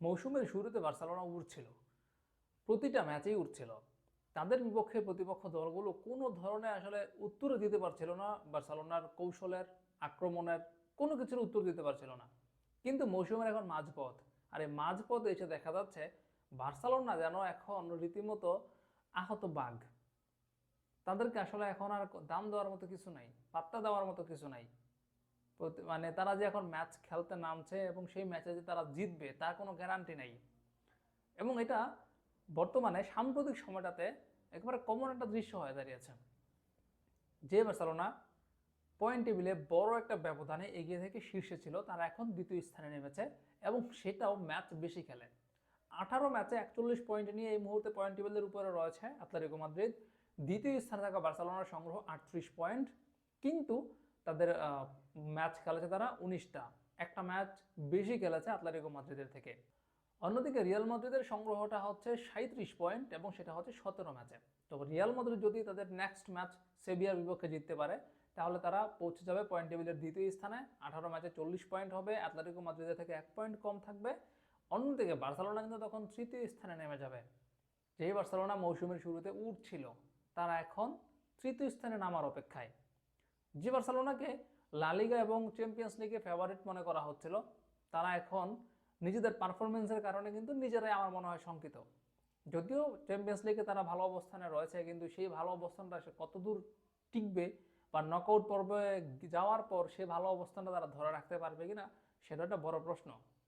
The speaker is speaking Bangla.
মৌসুমের শুরুতে বার্সেলোনা উঠছিল প্রতিটা ম্যাচেই উঠছিল তাদের বিপক্ষে প্রতিপক্ষ দলগুলো কোনো ধরনের আসলে উত্তর দিতে পারছিল না। বার্সেলোনার কৌশলের, আক্রমণের কোনো কিছুর উত্তর দিতে পারছিল না। কিন্তু মৌসুমের এখন মাঝপথ। আর এই মাঝপথ এসে দেখা যাচ্ছে, বার্সেলোনা যেন এখন রীতিমতো আহত বাঘ। তাদেরকে আসলে এখন আর দাম দেওয়ার মতো কিছু নাই, পাত্তা দেওয়ার মতো কিছু নাই। মানে তারা যে এখন ম্যাচ খেলতে নামছে এবং সেই ম্যাচে যে তারা জিতবে, তার কোনো গ্যারান্টি নাই। এবং এটা বর্তমানে সাম্প্রতিক সময়টাতে একেবারে কমন একটা দৃশ্য হয়ে দাঁড়িয়েছে। যে বার্সেলোনা পয়েন্ট টেবিলে বড় একটা ব্যবধানে এগিয়ে থেকে শীর্ষে ছিল, তারা এখন দ্বিতীয় স্থানে নেমেছে এবং সেটাও ম্যাচ বেশি খেলে। আঠারো ম্যাচে একচল্লিশ পয়েন্ট নিয়ে এই মুহূর্তে পয়েন্ট টেবিলের উপরে রয়েছে আতলেটিকো মাদ্রিদ দ্বিতীয় স্থানে থাকা বার্সেলোনার সংগ্রহ আটত্রিশ পয়েন্ট কিন্তু তাদের ম্যাচ খেলেছে তারা উনিশটা। একটা ম্যাচ বেশি খেলেছে আতলেটিকো মাদ্রিদের থেকে। অন্যদিকে রিয়াল মাদ্রিদের সংগ্রহটা হচ্ছে সাঁত্রিশ পয়েন্ট এবং সেটা হচ্ছে সতেরো ম্যাচে। তো রিয়াল মাদ্রিদ যদি তাদের নেক্সট ম্যাচ সেভিয়ার বিপক্ষে জিততে পারে, তাহলে তারা পৌঁছে যাবে পয়েন্ট টেবিলের দ্বিতীয় স্থানে। আঠারো ম্যাচে চল্লিশ পয়েন্ট হবে অ্যাটলেটিকো মাদ্রিদের থেকে এক পয়েন্ট কম থাকবে। অন্যদিকে বার্সেলোনা কিন্তু তখন তৃতীয় স্থানে নেমে যাবে। যেই বার্সেলোনা মৌসুমের শুরুতে উঠছিল, তারা এখন তৃতীয় স্থানে নামার অপেক্ষায়। যে বার্সেলোনাকে লালিগা এবং চ্যাম্পিয়ন্স লিগে ফেভারিট মনে করা হচ্ছিল। তারা এখন নিজেদের পারফরমেন্সের কারণে কিন্তু নিজেরাই আমার মনে হয় শঙ্কিত। যদিও চ্যাম্পিয়ন্স লিগে তারা ভালো অবস্থানে রয়েছে, কিন্তু সেই ভালো অবস্থানটা সে কতদূর টিকবে বা নকআউট পর্বে যাওয়ার পর সে ভালো অবস্থানটা তারা ধরে রাখতে পারবে কিনা, সেটা একটা বড় প্রশ্ন।